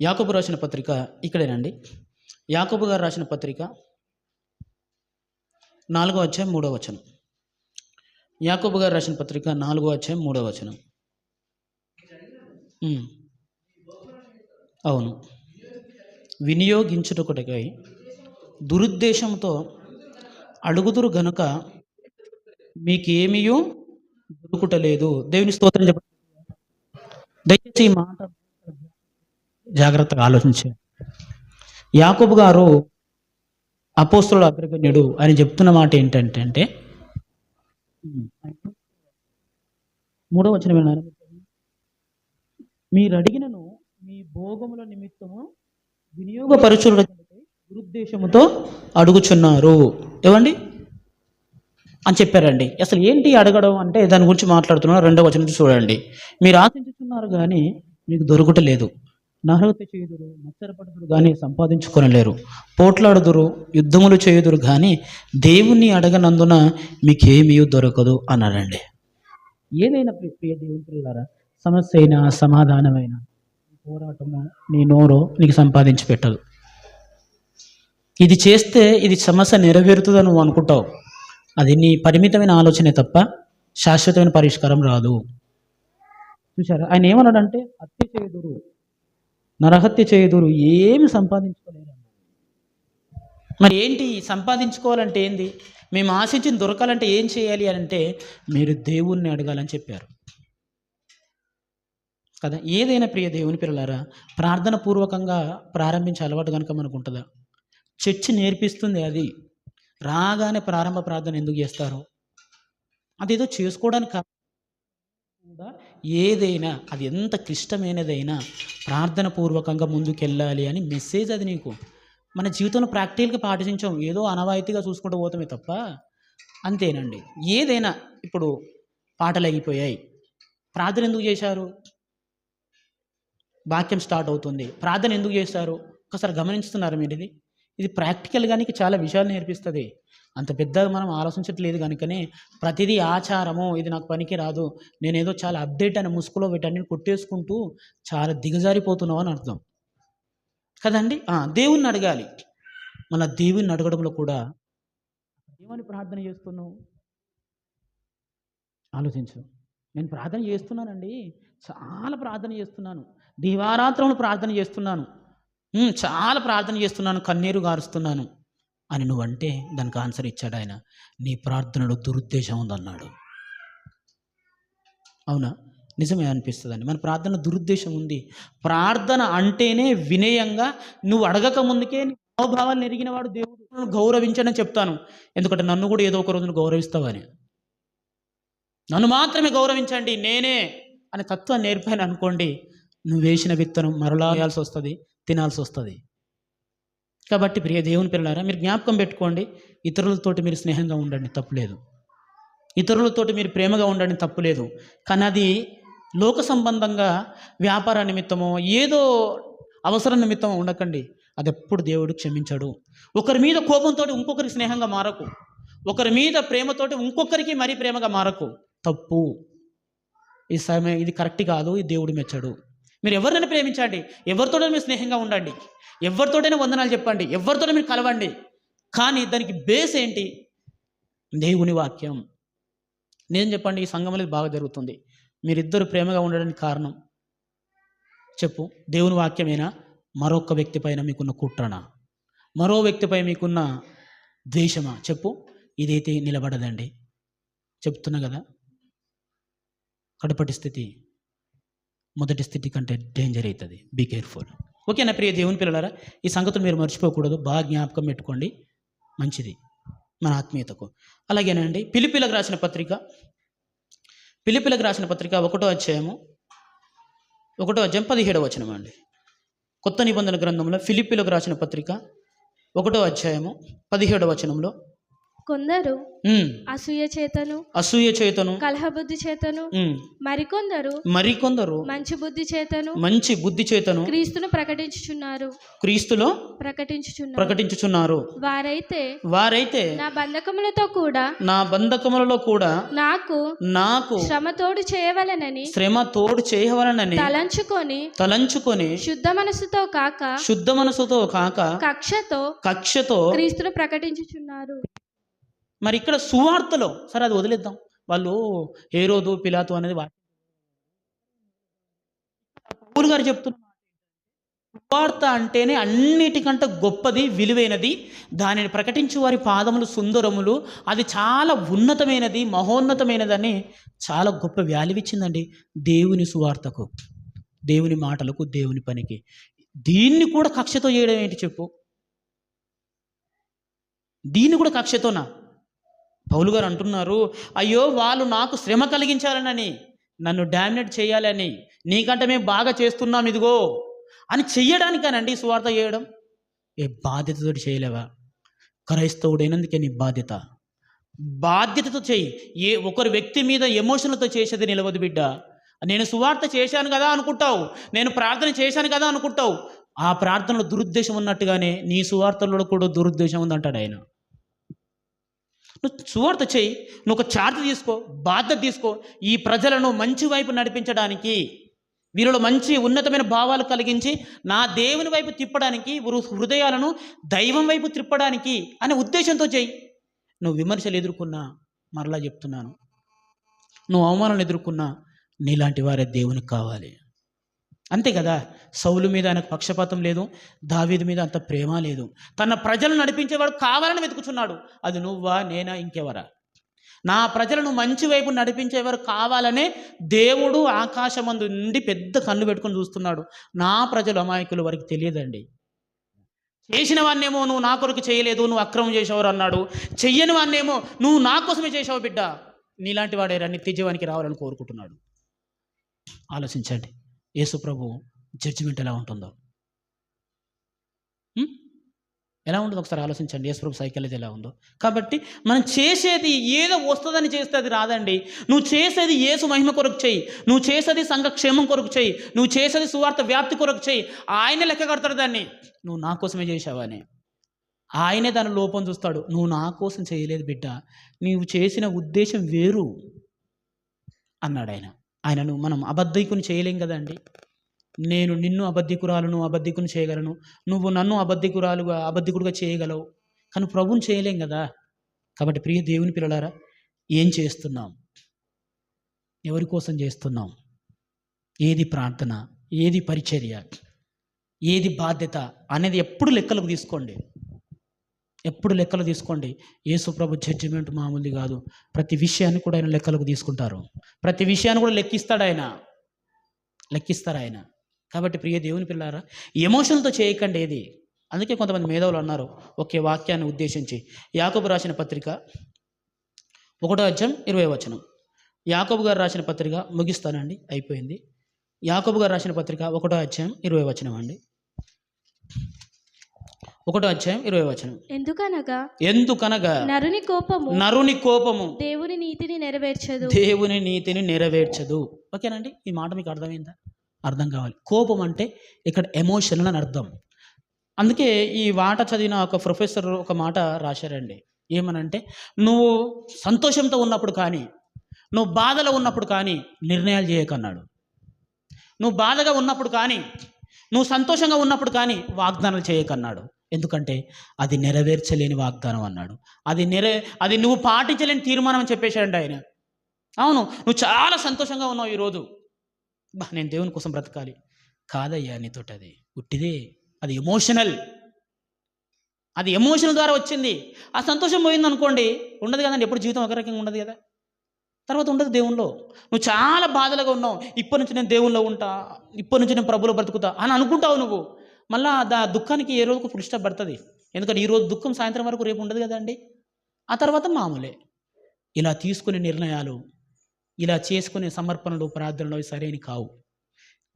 యాకబు రాసిన పత్రిక ఇక్కడేనండి. యాకబు గారు రాసిన పత్రిక నాలుగో అధ్యాయం మూడో వచనం. యాకబు గారు రాసిన పత్రిక నాలుగో అధ్యాయం మూడో వచనం. అవును. వినియోగించుటకుటకై దురుద్దేశంతో అడుగుదురు గనుక మీకేమీయూ దొరుకుటలేదు. దేవుని స్తోత్రం చెప్పండి. దయచేసి ఈ మాట జాగ్రత్తగా ఆలోచించే యాకోబు గారు అపోస్తుల అగ్రగణ్యుడు అని చెప్తున్న మాట ఏంటంటే అంటే మూడో వచ్చిన విన్నారు? మీరు అడిగినను మీ భోగముల నిమిత్తము వినియోగపరచుల దురుద్దేశముతో అడుగుచున్నారు. ఏమండి? అని చెప్పారండి. అసలు ఏంటి అడగడం అంటే దాని గురించి మాట్లాడుతున్నారు రెండో వచనం చూడండి. మీరు ఆశించుతున్నారు కానీ మీకు దొరకటలేదు. నహ్రత చేయుదురు మత్సరపడుదురు కానీ సంపాదించుకొనలేరు. పోట్లాడుదురు యుద్ధములు చేయుదురు కానీ దేవుణ్ణి అడగనందున మీకేమీ దొరకదు అన్నారండి ఏదైనా ప్రియ ప్రియ దేవుని పిల్లలారా సమస్య అయినా సమాధానమైన నీ పోరాటము నీ నోరో నీకు సంపాదించి పెట్టదు. ఇది చేస్తే ఇది సమస్య నెరవేరుతుందని నువ్వు అనుకుంటావు. అది నీ పరిమితమైన ఆలోచనే తప్ప శాశ్వతమైన పరిష్కారం రాదు. చూసారా ఆయన ఏమన్నాడంటే హత్య చేయుదురు నరహత్య చేయుదురు ఏమి సంపాదించుకోలేరు మరి ఏంటి సంపాదించుకోవాలంటే ఏంది? మేము ఆశించిన దొరకాలంటే ఏం చేయాలి అని అంటే మీరు దేవుణ్ణి అడగాలని చెప్పారు. కదా? ఏదైనా ప్రియ దేవుని పిల్లలారా ప్రార్థన పూర్వకంగా ప్రారంభించే అలవాటు కనుక మనకు ఉంటుందా? చర్చి నేర్పిస్తుంది అది. రాగానే ప్రారంభ ప్రార్థన ఎందుకు చేస్తారు? అదేదో చేసుకోవడానికి కాదు. కూడా ఏదైనా అది ఎంత క్లిష్టమైనదైనా ప్రార్థన పూర్వకంగా ముందుకెళ్ళాలి అని మెసేజ్ అది నీకు. మన జీవితంలో ప్రాక్టికల్గా పాటించాం. ఏదో అనవాయితీగా చూసుకుంటూ పోతామే తప్ప అంతేనండి. ఏదైనా ఇప్పుడు పాటలు అయిపోయాయి ప్రార్థన ఎందుకు చేశారు? వాక్యం స్టార్ట్ అవుతుంది. ప్రార్థన ఎందుకు చేస్తారు ఒకసారి గమనిస్తున్నారు మీరు ఇది? ఇది ప్రాక్టికల్గా నీకు చాలా విషయాలు నేర్పిస్తుంది. అంత పెద్దగా మనం ఆలోచించట్లేదు కనుకనే ప్రతిదీ ఆచారము ఇది నాకు పనికి రాదు నేనేదో చాలా అప్డేట్ అని ముసుగులో వీటన్ని కొట్టేసుకుంటూ చాలా దిగజారిపోతున్నావు అని అర్థం. కదండి? దేవుణ్ణి అడగాలి. మన దేవుణ్ణి అడగడంలో కూడా ఏమని ప్రార్థన చేస్తున్నావు? ఆలోచించు. నేను ప్రార్థన చేస్తున్నానండి. చాలా ప్రార్థన చేస్తున్నాను. దివారాత్రములు ప్రార్థన చేస్తున్నాను. చాలా ప్రార్థన చేస్తున్నాను కన్నీరు గారుస్తున్నాను. అని నువ్వంటే దానికి ఆన్సర్ ఇచ్చాడు ఆయన. నీ ప్రార్థనలో దురుద్దేశం ఉందన్నాడు. అవునా? నిజమే అనిపిస్తుందండి. మన ప్రార్థన దురుద్దేశం ఉంది. ప్రార్థన అంటేనే వినయంగా నువ్వు అడగక ముందుకే నీ ఎరిగిన వాడు దేవుడు. నన్ను గౌరవించడం చెప్తాను. ఎందుకంటే నన్ను కూడా ఏదో ఒక రోజున గౌరవిస్తావని. నన్ను మాత్రమే గౌరవించండి నేనే అనే తత్వాన్ని నేర్పాను అనుకోండి నువ్వు వేసిన విత్తనం మరలా వేయాల్సి వస్తుంది. తినాల్సి వస్తుంది. కాబట్టి ప్రియ దేవుని పిల్లారా మీరు జ్ఞాపకం పెట్టుకోండి ఇతరులతోటి మీరు స్నేహంగా ఉండండి తప్పులేదు ఇతరులతోటి మీరు ప్రేమగా ఉండండి తప్పులేదు కానీ అది లోక సంబంధంగా వ్యాపార నిమిత్తమో ఏదో అవసరం నిమిత్తం ఉండకండి. అది ఎప్పుడు దేవుడు క్షమించాడు. ఒకరి మీద కోపంతో ఇంకొకరికి స్నేహంగా మారకు. ఒకరి మీద ప్రేమతోటి ఇంకొకరికి మరీ ప్రేమగా మారకు. తప్పు. ఈ సమయం ఇది కరెక్ట్ కాదు ఇది దేవుడు మెచ్చాడు. మీరు ఎవరినైనా ప్రేమించండి. ఎవరితోటైనా మీరు స్నేహంగా ఉండండి. ఎవరితోటైనా వందనాలు చెప్పండి. ఎవరితోనే మీరు కలవండి. కానీ దానికి బేస్ ఏంటి? దేవుని వాక్యం. నేను చెప్పండి ఈ సంఘం అనేది బాగా జరుగుతుంది. మీరిద్దరు ప్రేమగా ఉండడానికి కారణం? చెప్పు. దేవుని వాక్యమేనా? మరొక వ్యక్తి పైన మీకున్న కుట్రనా? మరో వ్యక్తిపై మీకున్న ద్వేషమా? చెప్పు. ఇదైతే నిలబడదండి. చెప్తున్నా కదా? కడపటి స్థితి. మొదటి స్థితి కంటే డేంజర్ అవుతుంది. బీ కేర్ఫుల్ ఓకేనా ప్రియ దేవుని పిల్లలారా? ఈ సంగతులు మీరు మర్చిపోకూడదు. బాగా జ్ఞాపకం పెట్టుకోండి. మంచిది. మన ఆత్మీయతకు. అలాగేనండి. పిలిపిలకు రాసిన పత్రిక. పిలిపిలకు రాసిన పత్రిక ఒకటో అధ్యాయము. ఒకటో అధ్యాయం పదిహేడవ వచనం అండి. కొత్త నిబంధన గ్రంథంలో ఫిలిపిలకు రాసిన పత్రిక. ఒకటో అధ్యాయము పదిహేడవ వచనంలో కొందరు అసూయ చేతను అసూయ చేతను కలహబుద్ధి చేతను మరికొందరు మరికొందరు మంచి బుద్ధి చేతను మంచి బుద్ధి చేతను క్రీస్తును ప్రకటించుచున్నారు. క్రీస్తులో ప్రకటించుచున్నారు. ప్రకటించుచున్నారు. వారైతే వారైతే నా బంధకములతో కూడా నా బంధకములలో కూడా నాకు నాకు శ్రమతోడు చేయవలెనని శ్రమ తోడు చేయవలనని తలంచుకొని తలంచుకొని శుద్ధ మనసుతో కాక శుద్ధ మనసుతో కాక కక్షతో కక్షతో క్రీస్తును ప్రకటించుచున్నారు. మరి ఇక్కడ సువార్తలో సరే అది వదిలేద్దాం. వాళ్ళు ఏరోదు పిలాతు అనేది వా- పౌలు గారు చెప్తున్నారు సువార్త అంటేనే అన్నిటికంటే గొప్పది విలువైనది దానిని ప్రకటించు వారి పాదములు సుందరములు అది చాలా ఉన్నతమైనది మహోన్నతమైనదని చాలా గొప్ప వాల్యూ ఇచ్చిందండి దేవుని సువార్తకు దేవుని మాటలకు దేవుని పనికి. దీన్ని కూడా కక్షతో చేయడం ఏంటి చెప్పు? దీన్ని కూడా కక్షతోనా? పౌలు గారు అంటున్నారు అయ్యో వాళ్ళు నాకు శ్రమ కలిగించాలనని నన్ను డామినేట్ చేయాలని నీకంటే మేము బాగా చేస్తున్నాం ఇదిగో అని చెయ్యడానికేనండి సువార్త చేయడం? ఏ బాధ్యతతో చేయలేవా? క్రైస్తవుడైనందుకే నీ బాధ్యత. బాధ్యతతో చెయ్యి ఏ ఒకరి వ్యక్తి మీద ఎమోషన్లతో చేసేది నిలవదు బిడ్డ. నేను సువార్త చేశాను కదా అనుకుంటావు. నేను ప్రార్థన చేశాను కదా అనుకుంటావు. ఆ ప్రార్థనలో దురుద్దేశం ఉన్నట్టుగానే నీ సువార్తలో కూడా దురుద్దేశం ఉందంటాడు ఆయన. నువ్వు సువార్త చేయి నువ్వు ఒక చార్జ్ తీసుకో బాధ్యత తీసుకో. ఈ ప్రజలను మంచి వైపు నడిపించడానికి వీరిలో మంచి ఉన్నతమైన భావాలు కలిగించి నా దేవుని వైపు తిప్పడానికి హృదయాలను దైవం వైపు తిప్పడానికి అనే ఉద్దేశంతో చేయి. నువ్వు విమర్శలు ఎదుర్కొన్నా మరలా చెప్తున్నాను. నువ్వు అవమానాలు ఎదుర్కొన్నా నీలాంటి వారే దేవునికి కావాలి. అంతే కదా? సౌలు మీద ఆయనకు పక్షపాతం లేదు దావీదు మీద అంత ప్రేమ లేదు. తన ప్రజలను నడిపించేవాడు కావాలని వెతుకుచున్నాడు. అది నువ్వా నేనా ఇంకెవరా? నా ప్రజలను మంచి వైపు నడిపించేవారు కావాలనే దేవుడు ఆకాశమందు నుండి పెద్ద కన్ను పెట్టుకొని చూస్తున్నాడు. నా ప్రజలు అమాయకులు వారికి తెలియదండి. చేసిన వాన్నేమో నువ్వు నా కొరకు చేయలేదు నువ్వు అక్రమం చేసేవారు అన్నాడు. చెయ్యని వాన్నేమో నువ్వు నా కోసమే చేసావు బిడ్డ. నీలాంటి వాడే నిత్య జీవానికి రావాలని కోరుకుంటున్నాడు. ఆలోచించండి. యేసుప్రభు జడ్జిమెంట్ ఎలా ఉంటుందో. ఎలా ఉంటుందో ఒకసారి ఆలోచించండి. యేసుప్రభు సైకిల్ సైకాలజీ ఎలా ఉందో. కాబట్టి మనం చేసేది ఏదో వస్తుందని చేస్తే అది రాదండి. నువ్వు చేసేది యేసు మహిమ కొరకు చేయి. నువ్వు చేసేది సంఘక్షేమం కొరకు చేయి. నువ్వు చేసేది సువార్త వ్యాప్తి కొరకు చేయి. ఆయన లెక్క కడతాడు దాన్ని. నువ్వు నా కోసమే చేసావని ఆయనే దాని లోపం చూస్తాడు. నువ్వు నా కోసం చేయలేదు బిడ్డ. నీవు చేసిన ఉద్దేశం వేరు అన్నాడు ఆయన. ఆయనను మనం అబద్ధికుని చేయలేం కదండి. నేను నిన్ను అబద్ధికురాలను అబద్ధికుని చేయగలను. నువ్వు నన్ను అబద్ధికురాలుగా అబద్ధికుడుగా చేయగలవు. కానీ ప్రభుని చేయలేం కదా. కాబట్టి ప్రియ దేవుని పిల్లలారా ఏం చేస్తున్నాం? ఎవరి కోసం చేస్తున్నాం? ఏది ప్రార్థన? ఏది పరిచర్య? ఏది బాధ్యత? అనేది ఎప్పుడు లెక్కలకు తీసుకోండి. ఎప్పుడు లెక్కలు తీసుకోండి. యేసు ప్రభు జడ్జిమెంట్ మామూలుది కాదు. ప్రతి విషయాన్ని కూడా ఆయన లెక్కలకు తీసుకుంటారు. ప్రతి విషయాన్ని కూడా లెక్కిస్తాడు ఆయన. లెక్కిస్తారు ఆయన. కాబట్టి ప్రియ దేవుని పిల్లారా ఎమోషన్తో చేయకండి ఏది? అందుకే కొంతమంది మేధావులు అన్నారు ఒకే వాక్యాన్ని ఉద్దేశించి. యాకబు రాసిన పత్రిక ఒకటో అధ్యాయం ఇరవై వచనం. యాకబు గారు రాసిన పత్రిక ముగిస్తానండి అయిపోయింది. యాకబు గారు రాసిన పత్రిక ఒకటో అధ్యాయం ఇరవై వచనం అండి. ఒకటో అధ్యాయం ఇరవై వచనం. ఎందుకనగా? ఎందుకనగా? నరుని కోపము నరుని కోపము దేవుని నీతిని నెరవేర్చదు. దేవుని నీతిని నెరవేర్చదు. ఓకేనండి? ఈ మాట మీకు అర్థమైందా? అర్థం కావాలి. కోపం అంటే ఇక్కడ ఎమోషనల్ అని అర్థం. అందుకే ఈ మాట చదివిన ఒక ప్రొఫెసర్ ఒక మాట రాశారండి. ఏమనంటే నువ్వు సంతోషంతో ఉన్నప్పుడు కానీ నువ్వు బాధలో ఉన్నప్పుడు కానీ నిర్ణయాలు చేయకన్నాడు. నువ్వు బాధగా ఉన్నప్పుడు కానీ నువ్వు సంతోషంగా ఉన్నప్పుడు కానీ వాగ్దానాలు చేయకన్నాడు. ఎందుకంటే అది నెరవేర్చలేని వాగ్దానం అన్నాడు. అది నెర అది నువ్వు పాటించలేని తీర్మానం అని చెప్పేశాడండి ఆయన. అవును నువ్వు చాలా సంతోషంగా ఉన్నావు ఈరోజు. బా నేను దేవుని కోసం బ్రతకాలి. కాదయ్యా నీతోటి అది పుట్టిదే. అది ఎమోషనల్ అది ఎమోషనల్ ద్వారా వచ్చింది. ఆ సంతోషం పోయింది అనుకోండి ఉండదు కదండి ఎప్పుడు జీవితం ఒక రకంగా ఉండదు కదా. తర్వాత ఉండదు దేవుణ్ణిలో. నువ్వు చాలా బాధలుగా ఉన్నావు. ఇప్పటి నుంచి నేను దేవుళ్ళో ఉంటా ఇప్పటి నుంచి నేను ప్రభులో బ్రతుకుతా అని అనుకుంటావు నువ్వు. మళ్ళా దా దుఃఖానికి ఏ రోజుకు ఫుల్ స్టాప్ పడుతుంది ఎందుకంటే ఈ రోజు దుఃఖం సాయంత్రం వరకు రేపు ఉండదు కదండి. ఆ తర్వాత మామూలే. ఇలా తీసుకునే నిర్ణయాలు ఇలా చేసుకునే సమర్పణలు ప్రార్థనలు అవి సరైన కావు.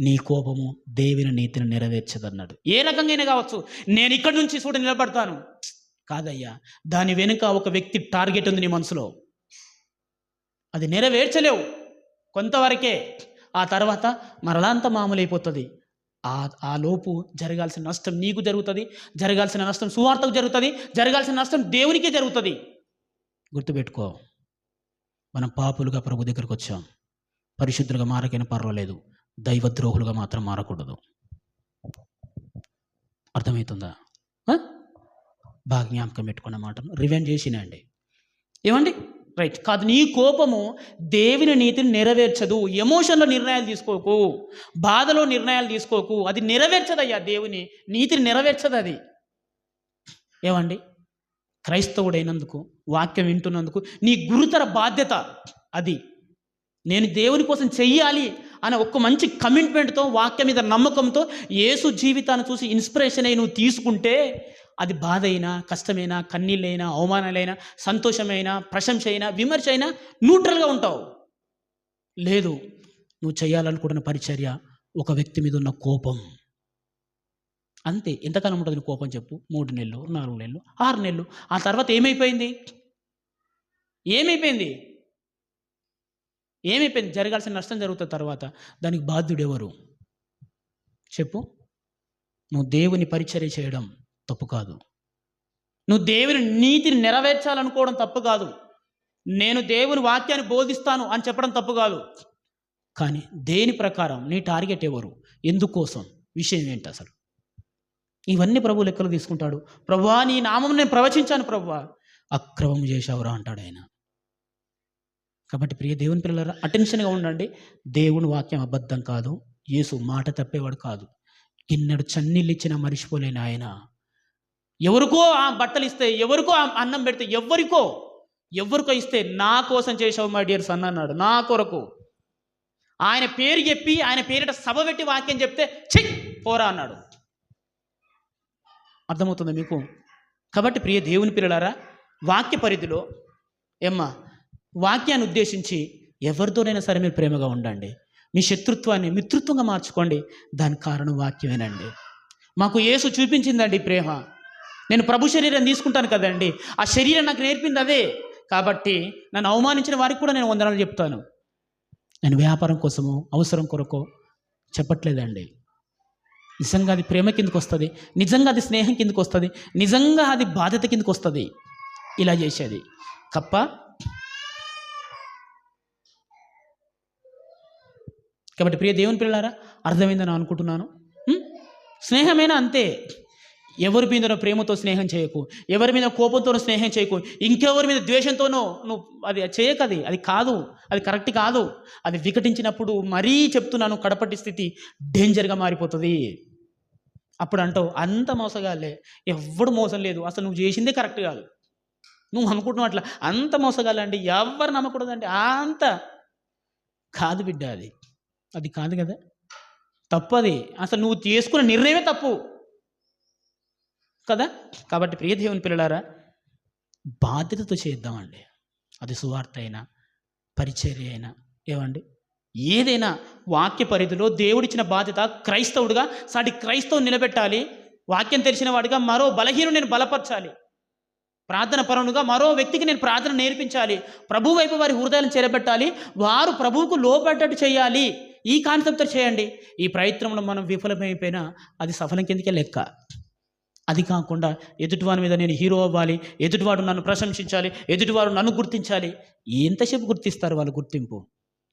నీ కోపము దేవుని నీతిని నెరవేర్చదన్నాడు. ఏ రకంగా కావచ్చు నేను ఇక్కడి నుంచి చూడ నిలబడతాను. కాదయ్యా దాని వెనుక ఒక వ్యక్తి టార్గెట్ ఉంది నీ మనసులో. అది నెరవేర్చలేవు. కొంతవరకే. ఆ తర్వాత మరలా అంత మామూలు అయిపోతుంది ఆ ఆ లోపు జరగాల్సిన నష్టం నీకు జరుగుతుంది జరగాల్సిన నష్టం సువార్తకు జరుగుతుంది జరగాల్సిన నష్టం దేవునికే జరుగుతుంది. గుర్తుపెట్టుకో మనం పాపులుగా ప్రభు దగ్గరకు వచ్చాం. పరిశుద్ధులుగా మారకైనా పర్వాలేదు దైవద్రోహులుగా మాత్రం మారకూడదు. అర్థమవుతుందా? బాగా జ్ఞాపకం పెట్టుకున్న మాటను రివెంజ్ చేసినండి. ఏమండి? రైట్ కాదు నీ కోపము దేవుని నీతిని నెరవేర్చదు. ఎమోషన్లో నిర్ణయాలు తీసుకోకు. బాధలో నిర్ణయాలు తీసుకోకు. అది నెరవేర్చదయ్యా దేవుని నీతిని నెరవేర్చదు అది. ఏమండి? క్రైస్తవుడైనందుకు వాక్యం వింటున్నందుకు నీ గురుతర బాధ్యత అది. నేను దేవుని కోసం చెయ్యాలి అనే ఒక్క మంచి కమిట్మెంట్తో వాక్యం మీద నమ్మకంతో యేసు జీవితాన్ని చూసి ఇన్స్పిరేషన్ అయి నువ్వు తీసుకుంటే అది బాధ అయినా కష్టమైనా కన్నీళ్ళైనా అవమానాలైనా సంతోషమైనా ప్రశంస అయినా విమర్శ అయినా న్యూట్రల్గా ఉంటావు. లేదు నువ్వు చేయాలనుకుంటున్న పరిచర్య ఒక వ్యక్తి మీద ఉన్న కోపం. అంతే ఎంతకాలం ఉంటుంది కోపం చెప్పు? మూడు నెలలు నాలుగు నెలలు ఆరు నెలలు ఆ తర్వాత ఏమైపోయింది? ఏమైపోయింది? ఏమైపోయింది? జరగాల్సిన నష్టం జరుగుతున్న తర్వాత దానికి బాధ్యుడు ఎవరు చెప్పు. నువ్వు దేవుని పరిచర్య చేయడం. తప్పు కాదు. నువ్వు దేవుని నీతిని నెరవేర్చాలనుకోవడం తప్పు కాదు. నేను దేవుని వాక్యాన్ని బోధిస్తాను అని చెప్పడం తప్పు కాదు. కానీ దేని ప్రకారం నీ టార్గెట్ ఎవరు? ఎందుకోసం? విషయం ఏంటి అసలు? ఇవన్నీ ప్రభు లెక్కలు తీసుకుంటాడు. ప్రభువా నీ నామం నేను ప్రవచించాను ప్రభువా అక్రమం చేశావురా అంటాడు ఆయన. కాబట్టి ప్రియ దేవుని పిల్లల అటెన్షన్గా ఉండండి. దేవుని వాక్యం అబద్ధం కాదు. యేసు మాట తప్పేవాడు కాదు. కిన్నెడు చన్నీళ్ళు ఇచ్చినా మరిచిపోలేని ఆయన. ఎవరికో ఆ బట్టలు ఇస్తే ఎవరికో ఆ అన్నం పెడితే ఎవరికో ఎవరికో ఇస్తే నా కోసం చేసావు మై డియర్ సన్ అన్నాడు. నా కొరకు. ఆయన పేరు చెప్పి ఆయన పేరిట సభ పెట్టి వాక్యం చెప్తే ఛీ పోరా అన్నాడు. అర్థమవుతుంది మీకు? కాబట్టి ప్రియ దేవుని పిల్లలారా వాక్య పరిధిలో ఏమ్మా వాక్యాన్ని ఉద్దేశించి ఎవరితోనైనా సరే మీరు ప్రేమగా ఉండండి. మీ శత్రుత్వాన్ని మిత్రుత్వంగా మార్చుకోండి. దానికి కారణం వాక్యమేనండి. మాకు యేసు చూపించిందండి ప్రేమ. నేను ప్రభు శరీరం తీసుకుంటాను కదండి. ఆ శరీరం నాకు నేర్పింది అదే. కాబట్టి నన్ను అవమానించిన వారికి కూడా నేను వందనాలు చెప్తాను. నేను వ్యాపారం కోసమో అవసరం కొరకో చెప్పట్లేదండి. నిజంగా అది ప్రేమ కిందకు వస్తుంది. నిజంగా అది స్నేహం కిందకు వస్తుంది. నిజంగా అది బాధ్యత కిందకు వస్తుంది. ఇలా చేసేది. కప్ప. కాబట్టి ప్రియ దేవుని పిల్లారా అర్థమైందని అనుకుంటున్నాను. స్నేహమేనా స్నేహమైనా? అంతే. ఎవరి మీద ప్రేమతో స్నేహం చేయకు? ఎవరి మీద కోపంతో స్నేహం చేయకు? ఇంకెవరి మీద ద్వేషంతోనో నువ్వు అది చేయకది అది. కాదు. అది కరెక్ట్ కాదు. అది వికటించినప్పుడు మరీ చెప్తున్నాను కడపటి స్థితి డేంజర్గా మారిపోతుంది. అప్పుడు అంటావు అంత మోసగాలే ఎవ్వడు మోసం లేదు. అసలు నువ్వు చేసిందే కరెక్ట్ కాదు. నువ్వు అనుకుంటున్నావు అట్లా అంత మోసగాలండి ఎవరు నమ్మకూడదండి. అంత. కాదు బిడ్డ అది. అది కాదు కదా. తప్పు అది. అసలు నువ్వు చేసుకున్న నిర్ణయమే తప్పు. కదా? కాబట్టి ప్రియదేవుని పిల్లలారా బాధ్యతతో చేద్దామండి అది సువార్త అయినా పరిచర్య అయినా ఏమండి? ఏదైనా వాక్య పరిధిలో దేవుడిచ్చిన బాధ్యత క్రైస్తవుడిగా సాటి క్రైస్తవుని నిలబెట్టాలి. వాక్యం తెలిసిన వాడిగా మరో బలహీను నేను బలపరచాలి. ప్రార్థన పరునుగా మరో వ్యక్తికి నేను ప్రార్థన నేర్పించాలి. ప్రభు వైపు వారి హృదయాలను చేరబెట్టాలి. వారు ప్రభువుకు లోపడ్డట్టు చేయాలి. ఈ కాన్సెప్ట్తో చేయండి. ఈ ప్రయత్నంలో మనం విఫలమైపోయినా అది సఫలం కిందకే లెక్క. అది కాకుండా ఎదుటివాని మీద నేను హీరో అవ్వాలి ఎదుటివాడు నన్ను ప్రశంసించాలి ఎదుటివాడు నన్ను గుర్తించాలి. ఎంతసేపు గుర్తిస్తారు వాళ్ళ గుర్తింపు?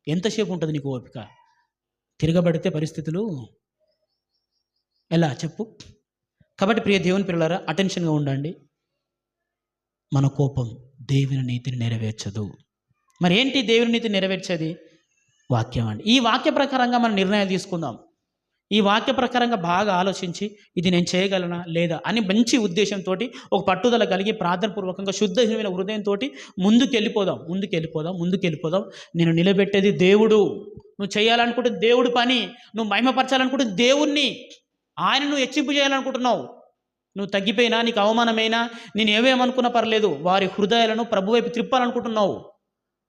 ఎంతసేపు ఉంటుంది నీకు ఓపిక? తిరగబడితే పరిస్థితులు ఎలా? చెప్పు. కాబట్టి ప్రియ దేవుని పిల్లలారా అటెన్షన్గా ఉండండి. మన కోపం దేవుని నీతిని నెరవేర్చదు. మరి ఏంటి దేవుని నీతి నెరవేర్చేది? వాక్యం అండి. ఈ వాక్య ప్రకారంగా మనం నిర్ణయాలు తీసుకుందాం. ఈ వాక్య ప్రకారంగా బాగా ఆలోచించి ఇది నేను చేయగలనా లేదా అని మంచి ఉద్దేశంతో ఒక పట్టుదల కలిగి ప్రార్థనపూర్వకంగా శుద్ధహీనమైన హృదయంతో ముందుకు వెళ్ళిపోదాం ముందుకు వెళ్ళిపోదాం ముందుకు వెళ్ళిపోదాం నేను నిలబెట్టేది దేవుడు. నువ్వు చేయాలనుకుంటే దేవుడు పని. నువ్వు మహిమపరచాలనుకుంటే దేవుణ్ణి. ఆయన నువ్వు హెచ్చింపు చేయాలనుకుంటున్నావు. నువ్వు తగ్గిపోయినా నీకు అవమానమైనా నేను ఏమేమనుకున్నా పర్లేదు. వారి హృదయాలను ప్రభు వైపు త్రిప్పాలనుకుంటున్నావు.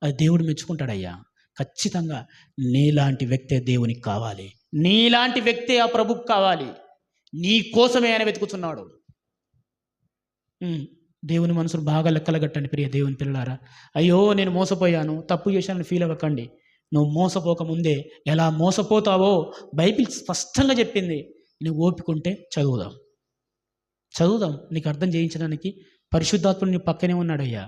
అది దేవుడు మెచ్చుకుంటాడయ్యా. ఖచ్చితంగా నీలాంటి వ్యక్తే దేవునికి కావాలి. నీలాంటి వ్యక్తే ఆ ప్రభుకు కావాలి. నీ కోసమే ఆయన వెతుకుతున్నాడు. దేవుని మనసును బాగా లెక్కలగట్టండి ప్రియ దేవుని పిల్లారా అయ్యో నేను మోసపోయాను. తప్పు చేశానని ఫీల్ అవ్వకండి. నువ్వు మోసపోక ముందే ఎలా మోసపోతావో బైబిల్ స్పష్టంగా చెప్పింది. నువ్వు ఓపికంటే చదువుదాం. చదువుదాం. నీకు అర్థం చేయించడానికి పరిశుద్ధాత్ముడు నీ పక్కనే ఉన్నాడయ్యా.